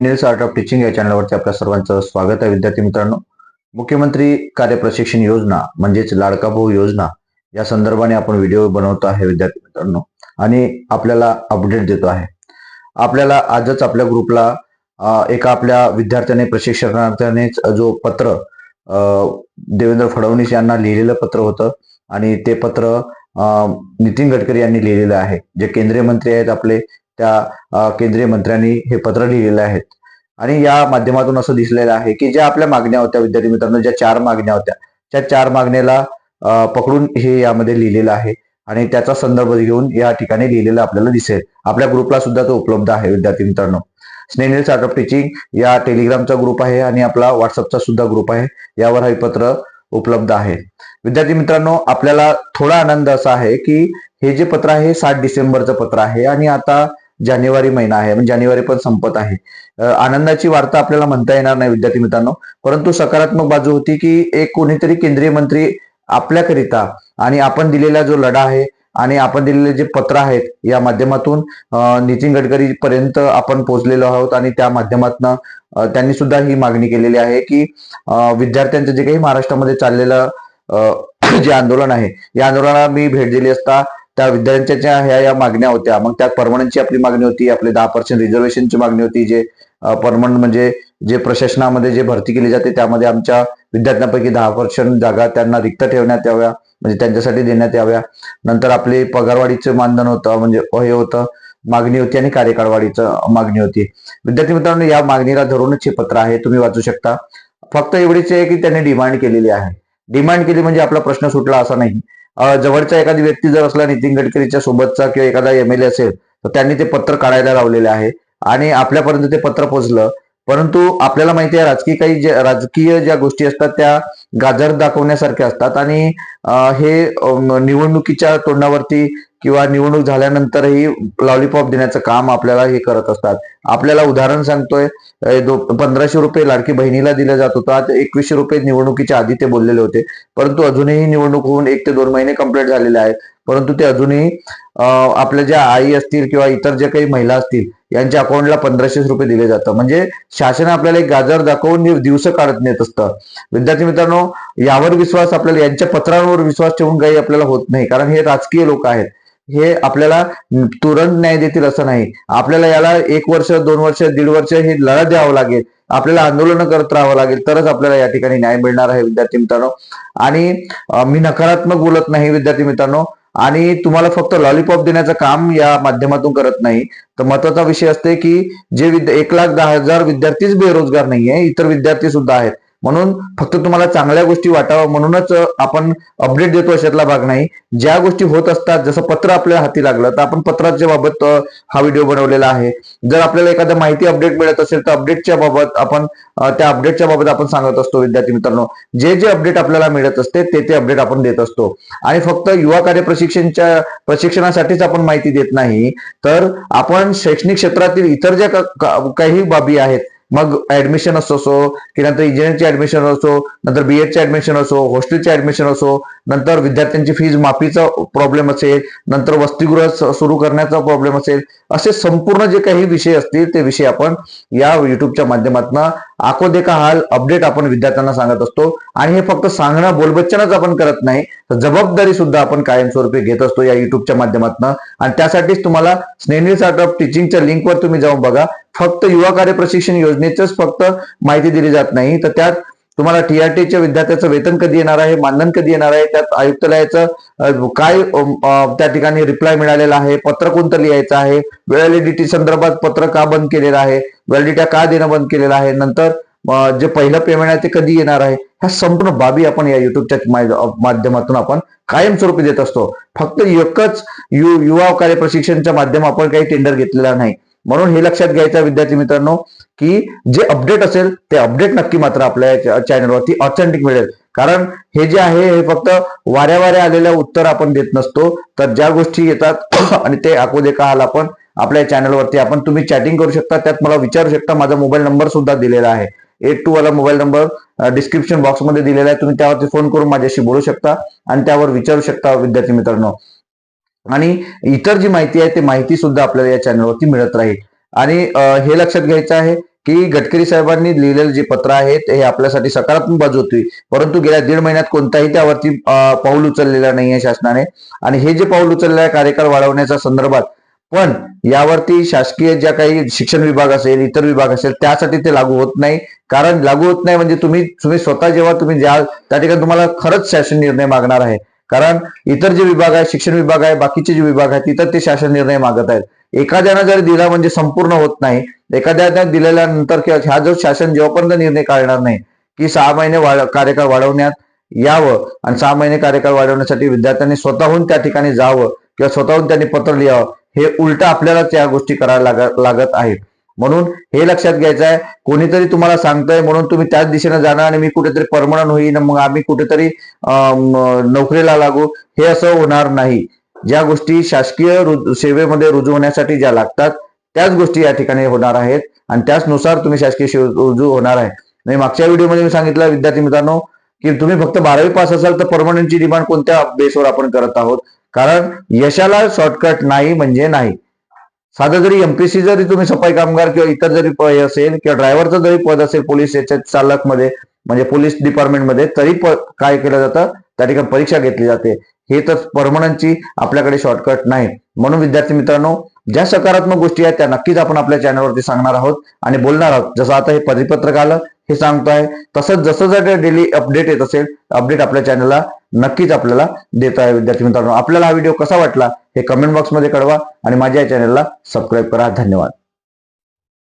Niels art of teaching या चॅनलवरती आपल्या सर्वांचं स्वागत आहे. विद्यार्थी मित्रांनो मुख्यमंत्री कार्यप्रशिक्षण योजना म्हणजेच लाडका भाऊ योजना या संदर्भाने आपण व्हिडिओ बनवतो आहे विद्यार्थी मित्रांनो. आणि आपल्याला अपडेट देतो आहे. आपल्याला आजच आपल्या ग्रुपला एका आपल्या विद्यार्थ्याने प्रशिक्षणार्थ्यानेच जो पत्र अं, देवेंद्र फडणवीस यांना लिहिलेलं पत्र होतं आणि ते पत्र नितीन गडकरी यांनी लिहिलेलं आहे. जे केंद्रीय मंत्री आहेत आपले त्या केंद्रीय मंत्र्यांनी हे पत्र लिहिलेले आहेत. आणि या माध्यमातून असं दिसलेलं आहे की ज्या आपल्या मागण्या होत्या विद्यार्थी मित्रांनो ज्या चार मागण्या होत्या त्या चार मागण्याला पकडून हे यामध्ये लिहिलेलं आहे. आणि त्याचा संदर्भ घेऊन या ठिकाणी लिहिलेलं आपल्याला दिसेल. आपल्या ग्रुपला सुद्धा तो उपलब्ध आहे विद्यार्थी मित्रांनो. स्नेहिल स्टार्ट ऑफ टीचिंग या टेलिग्रामचा ग्रुप आहे आणि आपला व्हॉट्सअपचा सुद्धा ग्रुप आहे. यावर हे पत्र उपलब्ध आहे. विद्यार्थी मित्रांनो आपल्याला थोडा आनंद असा आहे की हे जे पत्र आहे सात डिसेंबरचं पत्र आहे. आणि आता जानेवारी महिना आहे म्हणजे जानेवारी पण संपत आहे. आनंदाची वार्ता आपल्याला म्हणता येणार नाही विद्यार्थी मित्रांनो. परंतु सकारात्मक बाजू होती की एक कोणीतरी केंद्रीय मंत्री आपल्याकरिता आणि आपण दिलेला जो लढा आहे आणि आपण दिलेले जे पत्र आहेत या माध्यमातून नितीन गडकरी पर्यंत आपण पोहोचलेलो आहोत आणि त्या माध्यमातून त्यांनी सुद्धा ही मागणी केलेली आहे की विद्यार्थ्यांचं जे काही महाराष्ट्रामध्ये चाललेलं जे आंदोलन आहे या आंदोलनाला मी भेट दिली असता त्या विद्यार्थ्यांच्या ह्या या मागण्या होत्या मग त्यात परमनंटची आपली मागणी होती आपली दहा पर्सेंट रिझर्वेशनची मागणी होती जे परमनंट म्हणजे जे प्रशासनामध्ये जे भरती केली जाते त्यामध्ये आमच्या विद्यार्थ्यांपैकी दहा पर्सेंट जागा त्यांना रिक्त ठेवण्यात याव्या म्हणजे त्यांच्यासाठी देण्यात याव्या. नंतर आपले पगारवाढीचं मानधन होतं म्हणजे हे होतं मागणी होती आणि कार्यकाळवाढीचं मागणी होती. विद्यार्थी मित्रांनो या मागणीला धरूनच हे पत्र आहे तुम्ही वाचू शकता. फक्त एवढीच आहे की त्यांनी डिमांड केलेली आहे. डिमांड केली म्हणजे आपला प्रश्न सुटला असा नाही. जवळचा एखादी व्यक्ती जर असला नितीन गडकरीच्या सोबतचा किंवा एखादा एमएलए असेल तर त्यांनी ते पत्र काढायला लावलेले आहे. आणि आपल्यापर्यंत ते पत्र पोहोचलं परंतु आपल्याला माहिती आहे राजकीय काही ज्या राजकीय ज्या गोष्टी असतात त्या गाजर दाखवण्यासारख्या असतात. आणि हे निवडणुकीच्या तोंडावरती किंवा निवडणूक झाल्यानंतरही लॉलीपॉप देण्याचं काम आपल्याला हे करत असतात. आपल्याला उदाहरण सांगतोय पंधराशे रुपये लाडकी बहिणीला दिलं जात होतं आता एकवीसशे रुपये निवडणुकीच्या आधी ते बोललेले होते. परंतु अजूनही निवडणूक होऊन एक ते दोन महिने कंप्लीट झालेले आहेत. परंतु ते अजूनही आपल्या ज्या आई असतील किंवा इतर ज्या काही महिला असतील यांच्या अकाउंटला पंधराशे रुपये दिले जातं म्हणजे शासन आपल्याला एक गाजर दाखवून दिवस काढत नेत असतं. विद्यार्थी मित्रांनो यावर विश्वास आपल्याला यांच्या पत्रांवर विश्वास ठेवून काही आपल्याला होत नाही. कारण हे राजकीय लोक आहेत. हे आपल्याला तुरंत न्याय देतील असं नाही. आपल्याला याला एक वर्ष दोन वर्ष दीड वर्ष हे लढा द्यावं लागेल. आपल्याला आंदोलन करत राहावं लागेल. तरच आपल्याला या ठिकाणी न्याय मिळणार आहे विद्यार्थी मित्रांनो. आणि मी नकारात्मक बोलत नाही विद्यार्थी मित्रांनो. आणि तुम्हाला फक्त लॉलीपॉप देण्याचं काम या माध्यमातून करत नाही. तर महत्त्वाचा विषय असते की जे विद्या एक लाख दहा हजार विद्यार्थीच बेरोजगार नाहीये इतर विद्यार्थी सुद्धा आहेत. म्हणून फक्त तुम्हाला चांगल्या गोष्टी वाटावं म्हणूनच आपण अपडेट देतो अशातला भाग नाही. ज्या गोष्टी होत असतात जसं पत्र आपल्या हाती लागलं तर आपण पत्राच्या बाबत हा व्हिडिओ बनवलेला आहे. जर आपल्याला एखादं माहिती अपडेट मिळत असेल तर अपडेटच्या बाबत आपण त्या अपडेटच्या बाबत आपण सांगत असतो विद्यार्थी मित्रांनो. जे जे अपडेट आपल्याला मिळत असते ते ते अपडेट आपण देत असतो. आणि फक्त युवा कार्य प्रशिक्षणच्या प्रशिक्षणासाठीच आपण माहिती देत नाही. तर आपण शैक्षणिक क्षेत्रातील इतर ज्या काही बाबी आहेत मग ऍडमिशन असो की नंतर इंजिनिअरिंगचे ऍडमिशन असो नंतर बीएडचे ऍडमिशन असो हॉस्टेलचे ऍडमिशन असो नंतर विद्यार्थ्यांची फीज माफीचा प्रॉब्लेम असेल नंतर वसतिगृह सुरू करण्याचा प्रॉब्लेम असेल असे संपूर्ण जे काही विषय असतील ते विषय आपण या युट्यूबच्या माध्यमातून आखो देखा हाल अपडेट आपण विद्यार्थ्यांना सांगत असतो. आणि हे फक्त सांगणं बोलबच्चनच आपण करत नाही तर जबाबदारी सुद्धा आपण कायमस्वरूपी घेत असतो या युट्यूबच्या माध्यमातून. आणि त्यासाठीच तुम्हाला स्नेहनी स्टार्टअप टीचिंगच्या लिंकवर तुम्ही जाऊन बघा. फक्त युवा कार्य प्रशिक्षण योजनेचंच फक्त माहिती दिली जात नाही. तर त्यात तुम्हाला टीआरटीच्या विद्यार्थ्याचं वेतन कधी येणार आहे? मानधन कधी येणार आहे? त्यात आयुक्तालयाचं काय त्या ठिकाणी रिप्लाय मिळालेला आहे? पत्र कोणतं लिहायचं आहे? व्हॅलिडिटी संदर्भात पत्र का बंद केलेलं आहे? व्हॅलिडिटी का देणं बंद केलेलं आहे? नंतर जे पहिलं पेमेंट आहे ते कधी येणार आहे? ह्या संपूर्ण बाबी आपण या युट्यूबच्या माध्यमातून आपण कायमस्वरूपी देत असतो. फक्त एकच यु युवा कार्य प्रशिक्षणच्या माध्यम आपण काही टेंडर घेतलेला नाही. म्हणून हे लक्षात घ्यायचं विद्यार्थी मित्रांनो की जे अपडेट असेल ते अपडेट नक्की मात्र आपल्या चॅनलवरती ऑथेंटिक मिळेल. कारण हे जे आहे हे फक्त वाऱ्या वाऱ्या आलेल्या उत्तर आपण देत नसतो तर ज्या गोष्टी येतात आणि ते आकोदे काल हाल आपण आपल्या चॅनलवरती आपण तुम्ही चॅटिंग करू शकता त्यात मला विचारू शकता माझा मोबाईल नंबर सुद्धा दिलेला आहे. एट टू वाला मोबाईल नंबर डिस्क्रिप्शन बॉक्समध्ये दिलेला आहे तुम्ही त्यावरती फोन करून माझ्याशी बोलू शकता आणि त्यावर विचारू शकता विद्यार्थी मित्रांनो. आणि इतर जी माहिती आहे ती माहिती सुद्धा आपल्याला या चॅनलवरती मिळत राहील. आणि हे लक्षात घ्यायचं आहे की गडकरी साहेबांनी लिहिलेलं जे पत्र आहे हे आपल्यासाठी सकारात्मक बाजू होती. परंतु गेल्या दीड महिन्यात कोणताही त्यावरती पाऊल उचललेलं नाहीये शासनाने. आणि हे जे पाऊल उचललेलं आहे कार्यकाळ वाढवण्याच्या संदर्भात पण यावरती शासकीय ज्या काही शिक्षण विभाग असेल इतर विभाग असेल त्यासाठी ते लागू होत नाही. कारण लागू होत नाही म्हणजे तुम्ही तुम्ही स्वतः जेव्हा तुम्ही द्याल त्या ठिकाणी तुम्हाला खरंच शासन निर्णय मागणार आहे. कारण इतर जे विभाग आहे शिक्षण विभाग आहे बाकीचे जे विभाग आहेत तिथं ते शासन निर्णय मागत आहेत. एखाद्यानं जर दिला म्हणजे संपूर्ण होत नाही एखाद्यानं दिलेल्यानंतर किंवा ह्या जो शासन जेव्हापर्यंत निर्णय काढणार नाही की सहा महिने वाढ कार्यकाळ वाढवण्यात यावं आणि सहा महिने कार्यकाळ वाढवण्यासाठी विद्यार्थ्यांनी स्वतःहून त्या ठिकाणी जावं किंवा स्वतःहून त्यांनी पत्र लिहावं हे उलट आपल्याला त्या गोष्टी करायला लागत आहेत. म्हणून हे लक्षात घ्यायचं आहे कोणीतरी तुम्हाला सांगतंय म्हणून तुम्ही त्याच दिशेने जाणार आणि मी कुठेतरी परमनंट होईन मग आम्ही कुठेतरी नोकरीला लागू. हे असं होणार नाही. ज्या गोष्टी शासकीय सेवेमध्ये रुजू होण्यासाठी ज्या लागतात त्याच गोष्टी या ठिकाणी होणार आहेत आणि त्याचनुसार तुम्ही शासकीय सेवे रुजू होणार आहे. म्हणजे मागच्या व्हिडिओमध्ये मी सांगितलं विद्यार्थी मित्रांनो की तुम्ही फक्त बारावी पास असाल तर परमनंटची डिमांड कोणत्या बेसवर आपण करत आहोत? कारण यशाला शॉर्टकट नाही म्हणजे नाही. साधं जरी एमपीसी जरी तुम्ही सफाई कामगार किंवा इतर जरी पद असेल किंवा ड्रायव्हरचं जरी पद असेल पोलीस याच्यात चालकमध्ये म्हणजे पोलीस डिपार्टमेंटमध्ये तरी काय केलं जातं? त्या ठिकाणी परीक्षा घेतली जाते. हे तर परमनंटची आपल्याकडे शॉर्टकट नाही. म्हणून विद्यार्थी मित्रांनो ज्या सकारात्मक गोष्टी आहेत त्या नक्कीच आपण आपल्या चॅनलवरती सांगणार आहोत आणि बोलणार आहोत. जसं आता हे परिपत्रक आलं हे सांगतो आहे तसंच जसं जर डेली अपडेट येत असेल अपडेट आपल्या चॅनलला नक्कीच आपल्याला देत आहे विद्यार्थी मित्रांनो आपल्याला हा व्हिडिओ कसा वाटला हे कमेंट बॉक्समध्ये कळवा आणि माझ्या चॅनलला सबस्क्राईब करा. धन्यवाद.